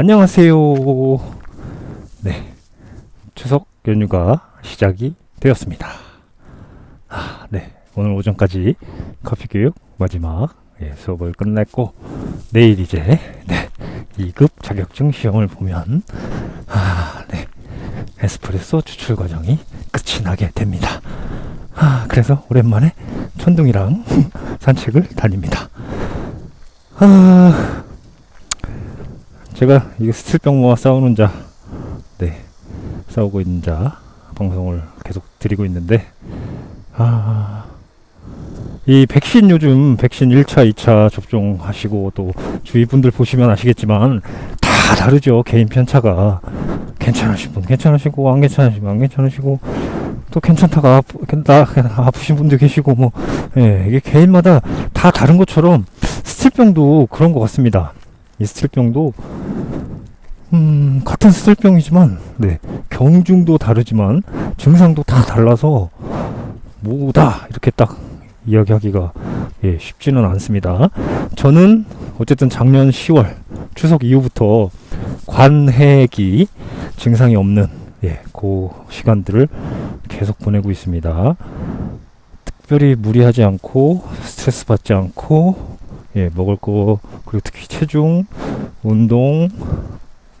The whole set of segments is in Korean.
안녕하세요. 네. 추석 연휴가 시작이 되었습니다. 아, 네. 오늘 오전까지 커피 교육 마지막 예, 수업을 끝냈고 내일 이제 네. 2급 자격증 시험을 보면 아, 네. 에스프레소 추출 과정이 끝이 나게 됩니다. 아, 그래서 오랜만에 천둥이랑 산책을 다닙니다. 아, 제가 이 스틸병모와 싸우는 자, 네, 싸우고 있는 자 방송을 계속 드리고 있는데, 아, 이 백신 요즘 백신 1차, 2차 접종하시고 또 주위 분들 보시면 아시겠지만 다 다르죠. 개인 편차가 괜찮으신 분 괜찮으시고 안 괜찮으시면 안 괜찮으시고 또 괜찮다가 아프, 나, 아프신 분도 계시고 뭐 예, 이게 개인마다 다 다른 것처럼 스틸병도 그런 것 같습니다. 이 스틸병도 음, 같은 스틸병이지만 네, 경중도 다르지만 증상도 다 달라서 뭐다 이렇게 딱 이야기하기가 예, 쉽지는 않습니다. 저는 어쨌든 작년 10월 추석 이후부터 관해기 증상이 없는 예, 그 시간들을 계속 보내고 있습니다. 특별히 무리하지 않고 스트레스 받지 않고 예, 먹을 거 그리고 특히 체중, 운동,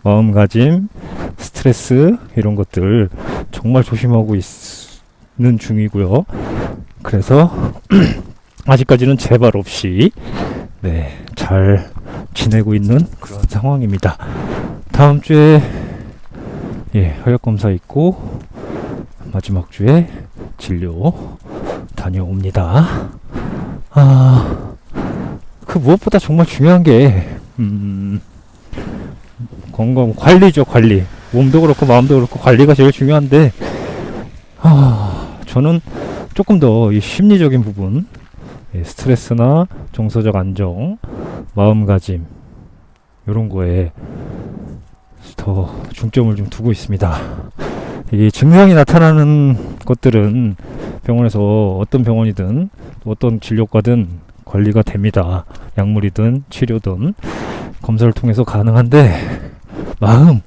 마음가짐, 스트레스 이런 것들 정말 조심하고 있는 중이고요. 그래서 아직까지는 재발 없이 네, 잘 지내고 있는 그런 상황입니다. 다음 주에 예, 혈액 검사 있고 마지막 주에 진료 다녀옵니다. 아, 그 무엇보다 정말 중요한 게 음, 건강 관리죠, 관리. 몸도 그렇고 마음도 그렇고 관리가 제일 중요한데 아, 저는 조금 더 이 심리적인 부분, 예, 스트레스나 정서적 안정, 마음가짐 이런 거에 더 중점을 좀 두고 있습니다. 이 증상이 나타나는 것들은 병원에서 어떤 병원이든 어떤 진료과든 관리가 됩니다. 약물이든 치료든 검사를 통해서 가능한데 마음,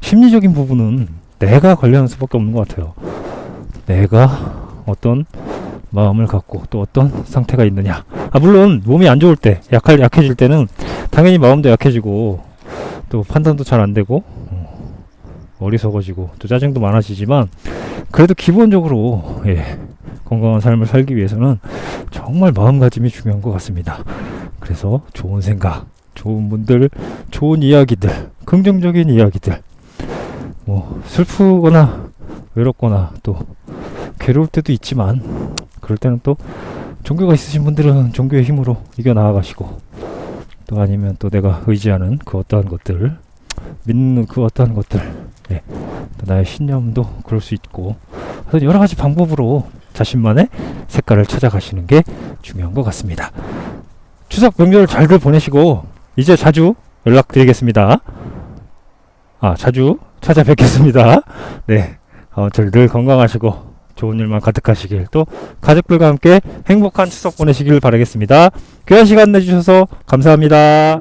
심리적인 부분은 내가 관리하는 수밖에 없는 것 같아요. 내가 어떤 마음을 갖고 또 어떤 상태가 있느냐. 아 물론 몸이 안 좋을 때, 약할 약해질 때는 당연히 마음도 약해지고 또 판단도 잘 안 되고 어, 어리석어지고 또 짜증도 많아지지만 그래도 기본적으로 예, 건강한 삶을 살기 위해서는 정말 마음가짐이 중요한 것 같습니다. 그래서 좋은 생각, 좋은 분들, 좋은 이야기들, 긍정적인 이야기들, 뭐 슬프거나 외롭거나 또 괴로울 때도 있지만 그럴 때는 또 종교가 있으신 분들은 종교의 힘으로 이겨 나아가시고 또 아니면 또 내가 의지하는 그 어떠한 것들 믿는 그 어떠한 것들 예, 또 나의 신념도 그럴 수 있고 여러 가지 방법으로 자신만의 색깔을 찾아가시는 게 중요한 것 같습니다. 추석 명절 잘들 보내시고 이제 자주 연락드리겠습니다. 아 자주 찾아뵙겠습니다. 네, 아무튼 늘 건강하시고 좋은 일만 가득하시길 또 가족들과 함께 행복한 추석 보내시길 바라겠습니다. 귀한 시간 내주셔서 감사합니다.